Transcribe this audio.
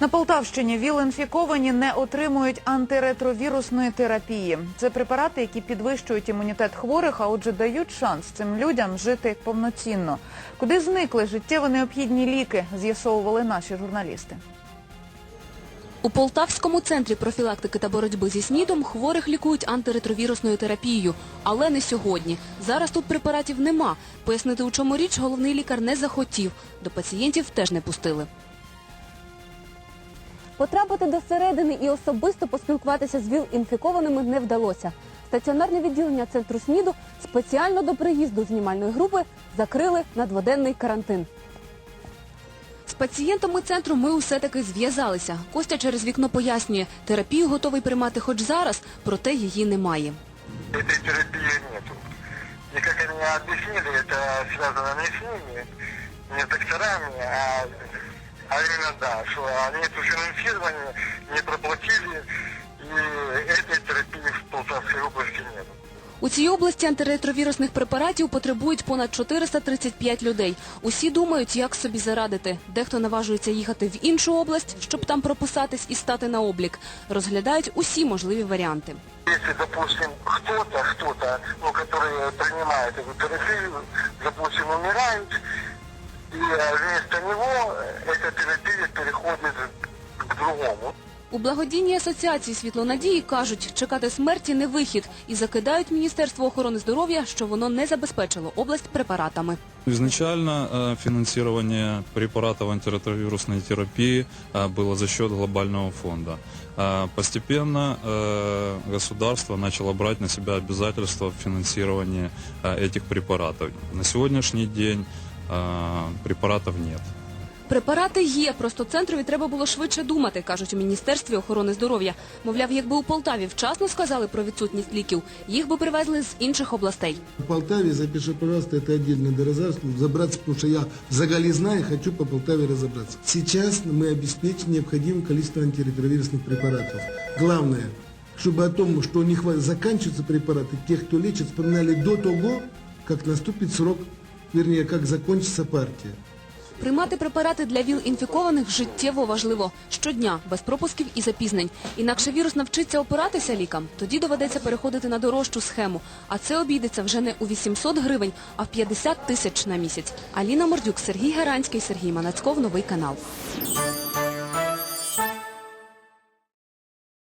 На Полтавщині ВІЛ-інфіковані не отримують антиретровірусної терапії. Це препарати, які підвищують імунітет хворих, а отже дають шанс цим людям жити повноцінно. Куди зникли життєво необхідні ліки, з'ясовували наші журналісти. У Полтавському центрі профілактики та боротьби зі СНІДом хворих лікують антиретровірусною терапією. Але не сьогодні. Зараз тут препаратів нема. Пояснити, у чому річ, головний лікар не захотів. До пацієнтів теж не пустили. Потрапити до середини і особисто поспілкуватися з ВІЛ-інфікованими не вдалося. Стаціонарне відділення центру СНІДу спеціально до приїзду знімальної групи закрили на дводенний карантин. З пацієнтами центру ми усе-таки зв'язалися. Костя через вікно пояснює, терапію готовий приймати хоч зараз, проте її немає. этой терапии нету. И как они объяснили, это связано не с ними, не с докторами, а, а именно, да, что нет финансирования, не проплатили, и этой терапии в Полтавской области нет. У цій області антиретровірусних препаратів потребують понад 435 людей. Усі думають, як собі зарадити. Дехто наважується їхати в іншу область, щоб там прописатись і стати на облік. Розглядають усі можливі варіанти. Если, допустим, кто-то, кто-то, ну, который принимает эту терапию, допустим, умирает, и э, вместо него У благодійній асоціації «Світло надії» кажуть, чекати смерті не вихід і закидають Міністерство охорони здоров'я, що воно не забезпечило область препаратами. Изначально э, финансирование препаратов антиретровирусной терапии э, было за счет глобального фонда. А Постепенно э, государство начало брать на себя обязательства в финансировании э, этих препаратов. На сегодняшний день э, препаратов нет. Препарати є, просто центрові треба було швидше думати, кажуть у Міністерстві охорони здоров'я. Мовляв, якби у Полтаві вчасно сказали про відсутність ліків, їх би привезли з інших областей. В Полтаве, запиши, пожалуйста, это отдельно до разобраться, потому что я заголи знаю, хочу по Полтаве разобраться. Сейчас мы обеспечим необходимое количество антиретровирусных препаратов. Главное, чтобы о том, что не хватит, заканчиваются препараты, тех, кто лечит, вспоминали до того, как наступит срок, вернее, как закончится партия. Приймати препарати для ВІЛ-інфікованих життєво важливо. Щодня, без пропусків і запізнень. Інакше вірус навчиться опиратися лікам, тоді доведеться переходити на дорожчу схему. А це обійдеться вже не у 800 гривень, а в 50 тисяч на місяць. Аліна Мордюк, Сергій Геранський, Сергій Манацьков, Новий канал.